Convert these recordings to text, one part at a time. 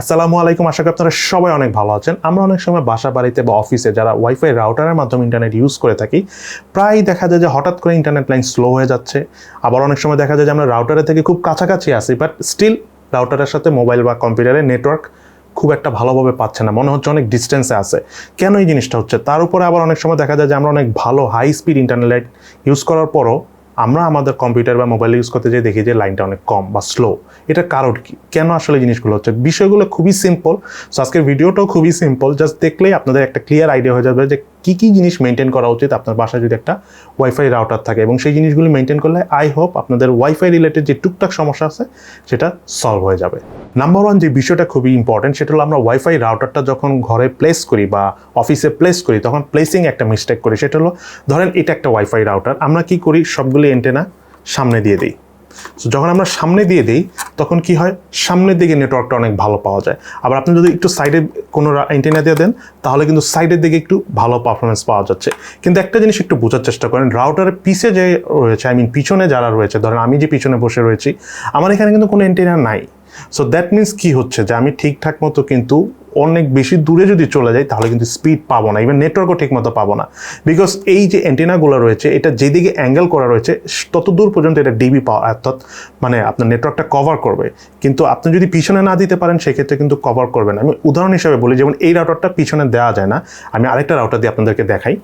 আসসালামু আলাইকুম। আশা করি আপনারা সবাই অনেক ভালো আছেন। আমরা অনেক সময় বাসা বাড়িতে বা অফিসে যারা ওয়াইফাই রাউটারের মাধ্যমে ইন্টারনেট ইউজ করে থাকি, প্রায় দেখা যায় যে হঠাৎ করে ইন্টারনেট লাইন স্লো হয়ে যাচ্ছে। আবার অনেক সময় দেখা যায় যে আমরা রাউটারের থেকে খুব কাছাকাছি আসি বাট স্টিল রাউটারের সাথে মোবাইল বা কম্পিউটারের নেটওয়ার্ক খুব একটা ভালোভাবে পাচ্ছে না। মনে হচ্ছে অনেক ডিস্টেন্সে আছে। কেন এই জিনিসটা হচ্ছে? তার উপরে আবার অনেক সময় দেখা যায় যে আমরা অনেক ভালো হাই স্পিড ইন্টারনেট ইউজ করার পরও আমরা আমাদের কম্পিউটার বা মোবাইল ইউজ করতে যেয়ে দেখি যে লাইনটা অনেক কম বা স্লো এটা কারণ কি? কেন আসলে জিনিসগুলো হচ্ছে? বিষয়গুলো খুবই সিম্পল সো আজকের ভিডিওটাও খুবই সিম্পল জাস্ট দেখলেই আপনাদের একটা ক্লিয়ার আইডিয়া হয়ে যাবে যে কী কী জিনিস মেনটেন করা উচিত? আপনার বাসায় যদি একটা ওয়াইফাই রাউটার থাকে এবং সেই জিনিসগুলি মেনটেন করলে আই হোপ আপনাদের ওয়াইফাই রিলেটেড যে টুকটাক সমস্যা আছে, সেটা সলভ হয়ে যাবে। নাম্বার ওয়ান যে বিষয়টা খুবই ইম্পর্টেন্ট সেটা হলো আমরা ওয়াইফাই রাউটারটা যখন ঘরে প্লেস করি বা অফিসে প্লেস করি, তখন প্লেসিং একটা মিস্টেক করি। সেটা হলো, ধরেন এটা একটা ওয়াইফাই রাউটার আমরা কি করি? সবগুলি এন্টেনা সামনে দিয়ে দিই। সো যখন আমরা সামনে দিয়ে দিই, তখন কি হয়? সামনের দিকে নেটওয়ার্কটা অনেক ভালো পাওয়া যায়। আবার আপনি যদি একটু সাইডে কোনো অ্যান্টেনা দিয়ে দেন, তাহলে কিন্তু সাইডের দিকে একটু ভালো পারফরমেন্স পাওয়া যাচ্ছে। কিন্তু একটা জিনিস একটু বোঝার চেষ্টা করেন রাউটারের পিছে যে রয়েছে আই মিন পিছনে যারা রয়েছে, ধরেন আমি যে পিছনে বসে রয়েছি, আমার এখানে কিন্তু কোনো অ্যান্টেনা নাই। সো দ্যাট মিন্স কি হচ্ছে? যে আমি ঠিকঠাক মতো কিন্তু অনেক বেশি দূরে যদি চলে যাই, তাহলে কিন্তু স্পিড পাবো না ইভেন নেটওয়ার্কও ঠিক মতো পাবো না। বিকজ এই যে অ্যান্টেনাগুলো রয়েছে, এটা যেদিকে অ্যাঙ্গেল করা রয়েছে, তত দূর পর্যন্ত এটা ডিবি পাওয়া, অর্থাৎ মানে আপনার নেটওয়ার্কটা কভার করবে। কিন্তু আপনি যদি পিছনে না দিতে পারেন, সেক্ষেত্রে কিন্তু কভার করবে না। আমি উদাহরণ হিসাবে বলি, যেমন এই রাউটারটা পিছনে দেওয়া যায় না। আমি আরেকটা রাউটার দিয়ে আপনাদেরকে দেখাই।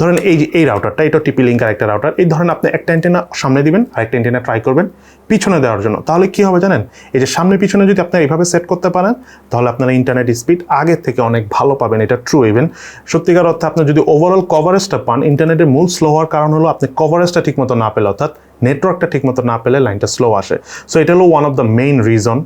ধরেন এই এই রাউটারটা এটা টিপি লিঙ্কার একটা রাউটার এই ধরেন আপনি একটা অ্যান্টেনা সামনে দিবেন, আরেকটা অ্যান্টেনা ট্রাই করবেন, পিছনে দেওয়ার জন্য। তাহলে কি হবে জানেন? এই যে সামনে পিছনে যদি আপনার এইভাবে সেট করতে পারেন, তাহলে আপনার ইন্টারনেট স্পিড আগের থেকে অনেক ভালো পাবেন, এটা ট্রু ইভেন সত্যিকার অর্থে আপনি যদি ওভারঅল কভারেজটা পান ইন্টারনেটের মূল স্লো হওয়ার কারণ হলো আপনি কভারেজটা ঠিকমতো না পেলে, অর্থাৎ নেটওয়ার্কটা ঠিকমতো না পেলে লাইনটা স্লো আসে। সো এটা হলো one of the main reason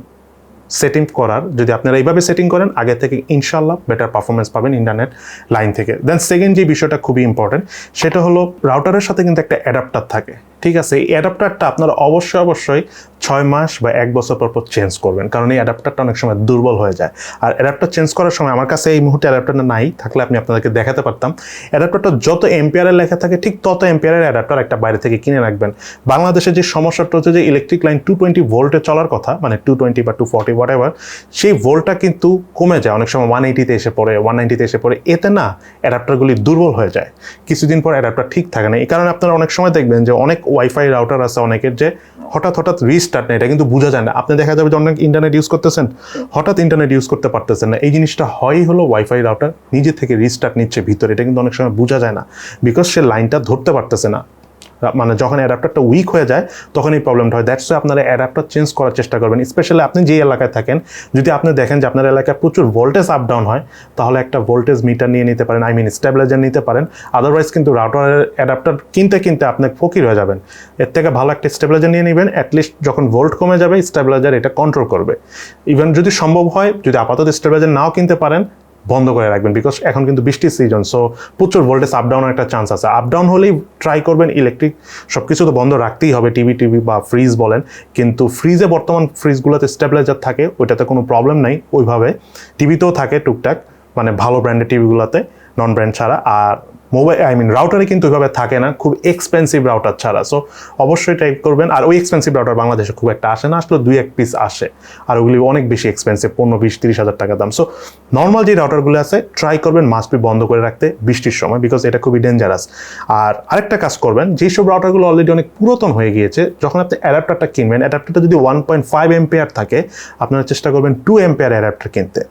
setting করার, যদি আপনারা এইভাবে সেটিং করেন, আগে থেকে ইনশাল্লাহ বেটার পারফরমেন্স পাবেন ইন্টারনেট লাইন থেকে। দেন সেকেন্ড যে বিষয়টা খুবই ইম্পর্টেন্ট সেটা হলো রাউটারের সাথে কিন্তু একটা অ্যাডাপ্টার থাকে। ঠিক আছে, এই অ্যাডাপ্টারটা আপনারা অবশ্যই অবশ্যই ছয় মাস বা এক বছর পর পর চেঞ্জ করবেন। কারণ এই অ্যাডাপ্টারটা অনেক সময় দুর্বল হয়ে যায়। আর অ্যাডাপ্টার চেঞ্জ করার সময় আমার কাছে এই মুহূর্তে অ্যাডাপ্টারটা নাই, থাকলে আপনি আপনাদেরকে দেখাতে পারতাম। অ্যাডাপ্টারটা যত এম্পিয়ারের লেখা থাকে, ঠিক তত এম্পিয়ারের অ্যাডাপ্টার একটা বাইরে থেকে কিনে রাখবেন। বাংলাদেশে যে সমস্যাটা হচ্ছে যে ইলেকট্রিক লাইন টু টোয়েন্টি ভোল্টে চলার কথা মানে টু টোয়েন্টি বা টু ফর্টি হোয়াট এভার সেই ভোল্টটা কিন্তু কমে যায়। অনেক সময় ওয়ান এইটিতে এসে পড়ে ওয়ান নাইনটিতে এসে পড়ে। এতে না অ্যাডাপ্টারগুলি দুর্বল হয়ে যায়। কিছুদিন পর অ্যাডাপ্টার ঠিক থাকে না। এই কারণে আপনারা অনেক সময় দেখবেন যে অনেক ওয়াইফাই রাউটার আছে অনেকের যে হঠাৎ হঠাৎ রিস্টার্ট নেই, এটা কিন্তু বোঝা যায় না। আপনি দেখা যাবে যে অনেক ইন্টারনেট ইউজ করতেছেন, হঠাৎ ইন্টারনেট ইউজ করতে পারতেছেন না। এই জিনিসটা হয়ই হলো ওয়াইফাই রাউটার নিজে থেকে রিস্টার্ট নিচ্ছে ভিতরে, এটা কিন্তু অনেক সময় বোঝা যায় না। বিকজ সে লাইনটা ধরতে পারতেছে না। মানে যখন অ্যাডাপ্টারটা উইক হয়ে যায়, তখন এই প্রবলেমটা হয়। দ্যাটস আপনারা অ্যাডাপ্টার চেঞ্জ করার চেষ্টা করবেন। স্পেশালি আপনি যে এলাকায় থাকেন, যদি আপনি দেখেন যে আপনার এলাকায় প্রচুর ভোল্টেজ আপ ডাউন হয়, তাহলে একটা ভোল্টেজ মিটার নিয়ে নিতে পারেন। আই মিন স্টেবিলাইজার নিতে পারেন। আদারওয়াইজ কিন্তু রাউটারের অ্যাডাপ্টার কিনতে কিনতে আপনি ফকির হয়ে যাবেন। এর থেকে ভালো একটা স্টেবিলাইজার নিয়ে নেবেন। অ্যাটলিস্ট যখন ভোল্ট কমে যাবে স্টেবিলাইজার এটা কন্ট্রোল করবে। ইভেন যদি সম্ভব হয়, যদি আপাতত স্টেবিলাইজার নাও কিনতে পারেন বন্ধ করে রাখবেন বিকজ এখন কিন্তু বৃষ্টির সিজন সো প্রচুর ভোল্টেজ আপ ডাউনের একটা চান্স আছে। আপডাউন হলেই ট্রাই করবেন ইলেকট্রিক সব কিছু তো বন্ধ রাখতেই হবে টিভি টিভি বা ফ্রিজ বলেন, কিন্তু ফ্রিজে বর্তমান ফ্রিজগুলোতে স্টেবিলাইজার থাকে, ওইটাতে কোনো প্রবলেম নেই, ওইভাবে। টিভিতেও থাকে টুকটাক মানে ভালো ব্র্যান্ডের টিভিগুলোতে নন ব্র্যান্ড ছাড়া, আর মোবাইল আই মিন রাউটারে কিন্তু ওইভাবে থাকে না, খুব এক্সপেন্সিভ রাউটার ছাড়া। সো অবশ্যই টাইপ করবেন। আর ওই এক্সপেন্সিভ রাউটার বাংলাদেশে খুব একটা আসে না আসলে দুই এক পিস আসে। আর ওগুলি অনেক বেশি এক্সপেন্সিভ পনেরো বিশ তিরিশ হাজার টাকা দাম। সো নর্মাল যে রাউটারগুলো আছে ট্রাই করবেন মাস্ট বি বন্ধ করে রাখতে বৃষ্টির সময় বিকজ এটা খুবই ডেঞ্জারাস আর আরেকটা কাজ করবেন, যেসব রাউটারগুলো অলরেডি অনেক পুরাতন হয়ে গিয়েছে, যখন আপনি অ্যাডাপ্টারটা কিনবেন অ্যাডাপ্টারটা যদি ওয়ান পয়েন্ট ফাইভ এম্পেয়ার থাকে, আপনারা চেষ্টা করবেন টু এম্পেয়ার অ্যাডাপ্টার কিনতে।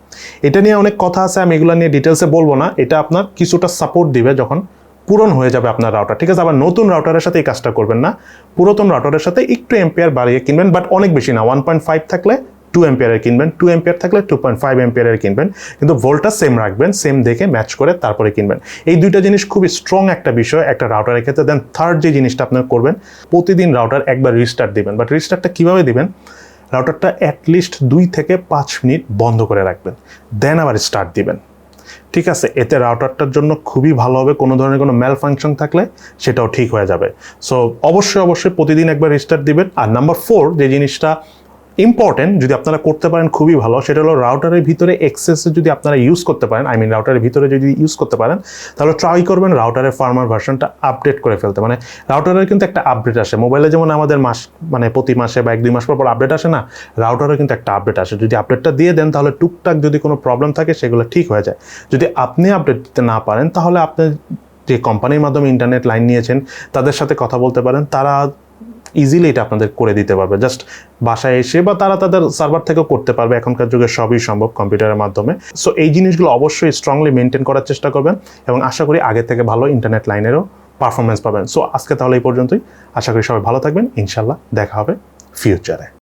এটা নিয়ে অনেক কথা আছে, আমি এগুলো নিয়ে ডিটেলসে বলব না। এটা আপনার কিছুটা সাপোর্ট দিবে যখন পূরণ হয়ে যাবে আপনার রাউটার ঠিক আছে, আবার নতুন রাউটারের সাথে এই কাজটা করবেন না। পুরাতন রাউটারের সাথে একটু এম্পেয়ার বাড়িয়ে কিনবেন বাট অনেক বেশি না। ওয়ান পয়েন্ট ফাইভ থাকলে টু এম্পিয়ারের কিনবেন টু এম্পিয়ার থাকলে টু পয়েন্ট ফাইভ এম্পিয়ারের কিনবেন। কিন্তু ভোল্টটা সেম রাখবেন সেম দেখে ম্যাচ করে তারপরে কিনবেন। এই দুইটা জিনিস খুবই স্ট্রং একটা বিষয় একটা রাউটারের ক্ষেত্রে। দেন থার্ড যে জিনিসটা আপনার করবেন, প্রতিদিন রাউটার একবার রিস্টার্ট দিবেন। বাট রিস্টার্টটা কীভাবে দিবেন? রাউটারটা অ্যাটলিস্ট দুই থেকে পাঁচ মিনিট বন্ধ করে রাখবেন। দেন আবার স্টার্ট দিবেন। ঠিক আছে, এতে রাউটারটার জন্য খুবই ভালো হবে, কোনো ধরনের কোনো ম্যাল ফাংশন থাকলে সেটাও ঠিক হয়ে যাবে। সো অবশ্যই অবশ্যই প্রতিদিন একবার রিস্টার্ট দিবেন। আর নাম্বার ফোর যে জিনিসটা ইম্পর্টেন্ট যদি আপনারা করতে পারেন খুবই ভালো, সেটা হলো রাউটারের ভিতরে এক্সেস যদি আপনারা ইউজ করতে পারেন আই মিন রাউটারের ভিতরে যদি ইউজ করতে পারেন, তাহলে ট্রাই করবেন রাউটারের ফার্মার ভার্সনটা আপডেট করে ফেলতে। মানে রাউটারের কিন্তু একটা আপডেট আসে। মোবাইলে যেমন আমাদের মাস মানে প্রতি মাসে বা এক দুই মাস পর পর আপডেট আসে না রাউটারও কিন্তু একটা আপডেট আসে। যদি আপডেটটা দিয়ে দেন, তাহলে টুকটাক যদি কোনো প্রবলেম থাকে, সেগুলো ঠিক হয়ে যায়। যদি আপনি আপডেট দিতে না পারেন, তাহলে আপনি যে কোম্পানির মাধ্যমে ইন্টারনেট লাইন নিয়েছেন, তাদের সাথে কথা বলতে পারেন। তারা ইজিলি এটা আপনাদের করে দিতে পারবে। জাস্ট বাসায় এসে বা তারা তাদের সার্ভার থেকেও করতে পারবে। এখনকার যুগে সবই সম্ভব কম্পিউটারের মাধ্যমে। সো এই জিনিসগুলো অবশ্যই স্ট্রংলি মেনটেন করার চেষ্টা করবেন এবং আশা করি আগে থেকে ভালো ইন্টারনেট লাইনেরও পারফরমেন্স পাবেন। সো আজকে তাহলে এই পর্যন্তই। আশা করি সবাই ভালো থাকবেন। ইনশাল্লাহ দেখা হবে ফিউচারে